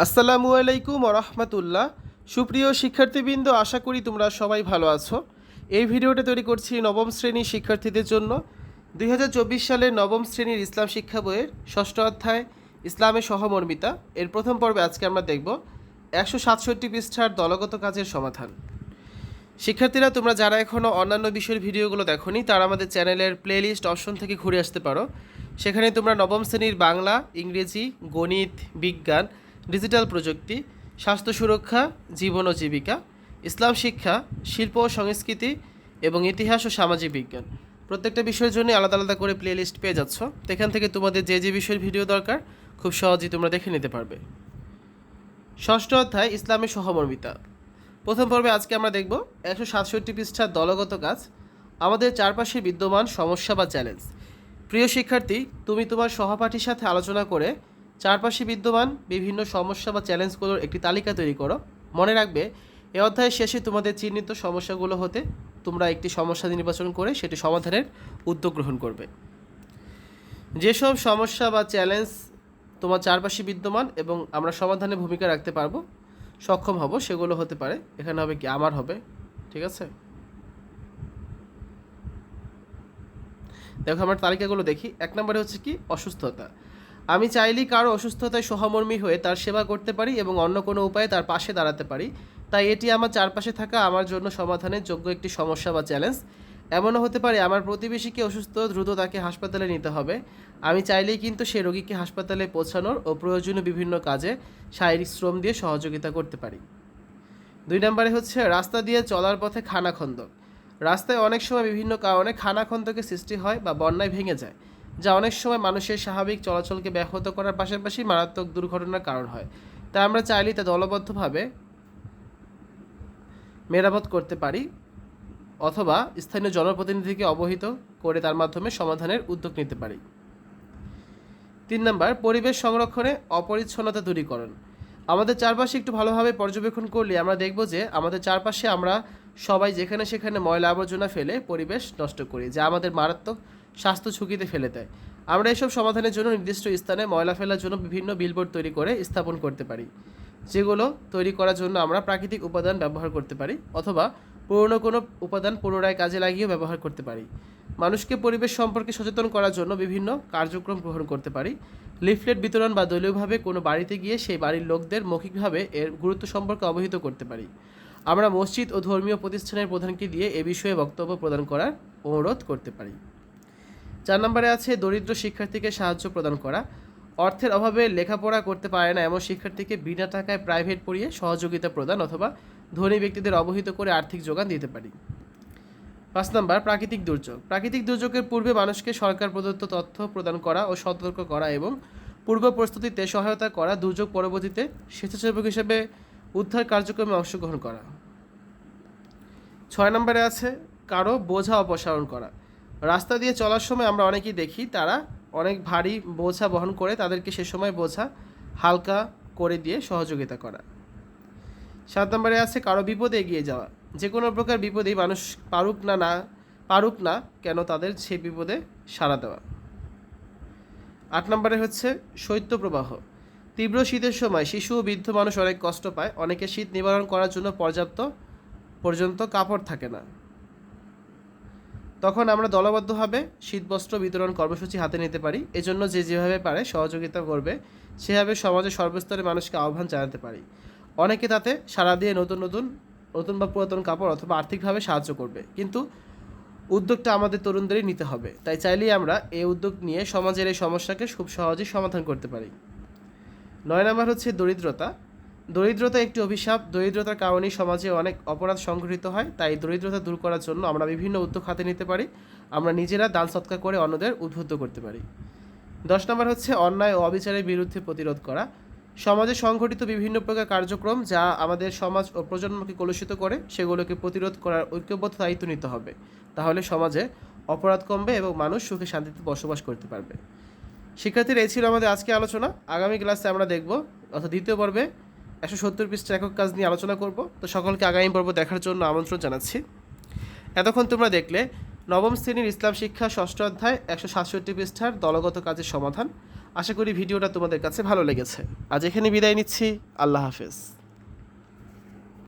আসসালামু আলাইকুম রহমতুল্লাহ। সুপ্রিয় শিক্ষার্থীবৃন্দ, আশা করি তোমরা সবাই ভালো আছো। এই ভিডিওটা তৈরি করছি নবম শ্রেণির শিক্ষার্থীদের জন্য। দু হাজার চব্বিশ সালের নবম শ্রেণির ইসলাম শিক্ষা বইয়ের ষষ্ঠ অধ্যায় ইসলামের সহমর্মিতা। এর প্রথম পর্বে আজকে আমরা দেখব একশো সাতষট্টি পৃষ্ঠার দলগত কাজের সমাধান। শিক্ষার্থীরা, তোমরা যারা এখনও অন্যান্য বিষয়ের ভিডিওগুলো দেখোনি, তারা আমাদের চ্যানেলের প্লেলিস্ট অপশন থেকে ঘুরে আসতে পারো। সেখানে তোমরা নবম শ্রেণির বাংলা, ইংরেজি, গণিত, বিজ্ঞান ডিজিটাল প্রযুক্তি, স্বাস্থ্য সুরক্ষা, জীবন ও জীবিকা, ইসলাম শিক্ষা, শিল্প ও সংস্কৃতি এবং ইতিহাস ও সামাজিক বিজ্ঞান। প্রত্যেকটা বিষয়ের জন্য আলাদা আলাদা করে প্লেলিস্ট পেয়ে যাচ্ছ। তো এখান থেকে তোমাদের যে যে বিষয়ের ভিডিও দরকার, খুব সহজেই তোমরা দেখে নিতে পারবে। ষষ্ঠ অধ্যায় ইসলামের সহমর্মিতা। প্রথম পর্বে আজকে আমরা দেখব একশো সাতষট্টি পৃষ্ঠার দলগত কাজ, আমাদের চারপাশে বিদ্যমান সমস্যা বা চ্যালেঞ্জ প্রিয় শিক্ষার্থী, তুমি তোমার সহপাঠীর সাথে আলোচনা করে চারপাশে বিদ্যমান বিভিন্ন সমস্যা বা চ্যালেঞ্জগুলোর একটি তালিকা তৈরি করো। মনে রাখবে, এ অধ্যায়ের শেষে তোমাদের চিহ্নিত সমস্যাগুলো হতে তোমরা একটি সমস্যা নির্বাচন করে সেটি সমাধানের উদ্যোগ গ্রহণ করবে। যেসব সমস্যা বা চ্যালেঞ্জ তোমার চারপাশে বিদ্যমান এবং আমরা সমাধানে ভূমিকা রাখতে পারব, সক্ষম হব, সেগুলো হতে পারে। এখানে হবে কি? আমার হবে। ঠিক আছে? দেখো, আমার তালিকাগুলো দেখি। এক নম্বরে হচ্ছে কি? অসুস্থতা। আমি চাইলেই কারও অসুস্থতায় সহমর্মী হয়ে তার সেবা করতে পারি এবং অন্য কোনো উপায়ে তার পাশে দাঁড়াতে পারি। তাই এটি আমার চারপাশে থাকা আমার জন্য সমাধানের যোগ্য একটি সমস্যা বা চ্যালেঞ্জ। এমনও হতে পারে আমার প্রতিবেশীকে অসুস্থ, দ্রুত তাকে হাসপাতালে নিতে হবে। আমি চাইলেই কিন্তু সে রোগীকে হাসপাতালে পৌঁছানোর ও প্রয়োজনীয় বিভিন্ন কাজে শারীরিক শ্রম দিয়ে সহযোগিতা করতে পারি। দুই নম্বরে হচ্ছে রাস্তা দিয়ে চলার পথে খানাখন্দক রাস্তায় অনেক সময় বিভিন্ন কারণে খানাখন্দকের সৃষ্টি হয় বা বন্যায় ভেঙে যায়। যা অনেক সময় মানুষের স্বাভাবিক চলাচলকে ব্যাহত করার পাশাপাশি মারাত্মক দুর্ঘটনার কারণ হয়। তাই আমরা চাইলেই তা দলবদ্ধভাবে মেরামত করতে পারি অথবা স্থানীয় জনপ্রতিনিধিকে অবহিত করে তার মাধ্যমে সমাধানের উদ্যোগ নিতে পারি। তিন নম্বর, পরিবেশ সংরক্ষণে অপরিচ্ছন্নতা দূরীকরণ। আমাদের চারপাশে একটু ভালোভাবে পর্যবেক্ষণ করলে আমরা দেখব যে আমাদের চারপাশে আমরা সবাই যেখানে সেখানে ময়লা আবর্জনা ফেলে পরিবেশ নষ্ট করি, যা আমাদের মারাত্মক স্বাস্থ্য ঝুঁকিতে ফেলে দেয়। আমরা এসব সমাধানের জন্য নির্দিষ্ট স্থানে ময়লা ফেলার জন্য বিভিন্ন বিলবোর্ড তৈরি করে স্থাপন করতে পারি, যেগুলো তৈরি করার জন্য আমরা প্রাকৃতিক উপাদান ব্যবহার করতে পারি অথবা পুরনো কোনো উপাদান পুনরায় কাজে লাগিয়ে ব্যবহার করতে পারি। মানুষকে পরিবেশ সম্পর্কে সচেতন করার জন্য বিভিন্ন কার্যক্রম গ্রহণ করতে পারি। লিফলেট বিতরণ বা দলীয়ভাবে কোনো বাড়িতে গিয়ে সেই বাড়ির লোকদের মৌখিকভাবে এর গুরুত্ব সম্পর্কে অবহিত করতে পারি। আমরা মসজিদ ও ধর্মীয় প্রতিষ্ঠানের প্রধানকে দিয়ে এ বিষয়ে বক্তব্য প্রদান করার অনুরোধ করতে পারি। চার নম্বরে আছে দরিদ্র শিক্ষার্থীকে সাহায্য প্রদান করা। অর্থের অভাবে লেখাপড়া করতে পারে না এমন শিক্ষার্থীকে বিনা টাকায় প্রাইভেট পড়িয়ে সহযোগিতা প্রদান অথবা ধনী ব্যক্তিদের অবহিত করে আর্থিক যোগান দিতে পারি। পাঁচ নম্বর, প্রাকৃতিক দুর্যোগ। প্রাকৃতিক দুর্যোগের পূর্বে মানুষকে সরকার প্রদত্ত তথ্য প্রদান করা ও সতর্ক করা এবং পূর্ব প্রস্তুতিতে সহায়তা করা দুর্যোগ পরবর্তীতে স্বেচ্ছাসেবক হিসেবে উদ্ধার কার্যক্রমে অংশগ্রহণ করা। ছয় নম্বরে আছে কারও বোঝা অপসারণ করা। রাস্তা দিয়ে চলার সময় আমরা অনেকেই দেখি, তারা অনেক ভারী বোঝা বহন করে তাদেরকে সে সময় বোঝা হালকা করে দিয়ে সহযোগিতা করা। সাত নম্বরে আছে, কারও বিপদে এগিয়ে যাওয়া। যে কোনো প্রকার বিপদেই মানুষ পারুক না না, পারুক না কেন তাদের সে বিপদে সাড়া দেওয়া। আট নম্বরে হচ্ছে শৈত্যপ্রবাহ তীব্র শীতের সময় শিশু ও বৃদ্ধ মানুষ অনেক কষ্ট পায়। অনেকে শীত নিবারণ করার জন্য পর্যাপ্ত পর্যন্ত কাপড় থাকে না। তখন আমরা দলবদ্ধভাবে শীতবস্ত্র বিতরণ কর্মসূচি হাতে নিতে পারি। এজন্য যে যেভাবে পারে সহযোগিতা করবে, সেভাবে সমাজের সর্বস্তরে মানুষকে আহ্বান জানাতে পারি। অনেকে তাতে সাড়া দিয়ে নতুন নতুন নতুন বা পুরাতন কাপড় অথবা আর্থিকভাবে সাহায্য করবে। কিন্তু উদ্যোগটা আমাদের তরুণদেরই নিতে হবে। তাই চাইলেই আমরা এই উদ্যোগ নিয়ে সমাজের এই সমস্যাকে খুব সহজেই সমাধান করতে পারি। নয় নম্বর হচ্ছে দরিদ্রতা। দরিদ্রতা একটি অভিশাপ। দরিদ্রতার কারণেই সমাজে অনেক অপরাধ সংঘটিত হয়, তাই দরিদ্রতা দূর করার জন্য আমরা বিভিন্ন উদ্যোগ হাতে নিতে পারি। আমরা নিজেরা দান সৎকার করে অন্যদের উদ্বুদ্ধ করতে পারি। দশ নম্বর হচ্ছে অন্যায় ও অবিচারের বিরুদ্ধে প্রতিরোধ করা। সমাজে সংঘটিত বিভিন্ন প্রকার কার্যক্রম যা আমাদের সমাজ ও প্রজন্মকে কলুষিত করে, সেগুলোকে প্রতিরোধ করার ঐক্যবদ্ধ দায়িত্ব নিতে হবে। তাহলে সমাজে অপরাধ কমবে এবং মানুষ সুখে শান্তিতে বসবাস করতে পারবে। শিক্ষার্থীরা, এই ছিল আমাদের আজকে আলোচনা। আগামী ক্লাসে আমরা দেখব, অর্থাৎ দ্বিতীয় পর্বে একশো সত্তর পৃষ্ঠার একক কাজ নিয়ে আলোচনা করব। তো সকলকে আগামী পর্ব দেখার জন্য আমন্ত্রণ জানাচ্ছি। এতক্ষণ তোমরা দেখলে নবম শ্রেণির ইসলাম শিক্ষা ষষ্ঠ অধ্যায় একশো সাতষট্টি পৃষ্ঠার দলগত কাজের সমাধান। আশা করি ভিডিওটা তোমাদের কাছে ভালো লেগেছে। আজ এখানে বিদায় নিচ্ছি। আল্লাহ হাফেজ।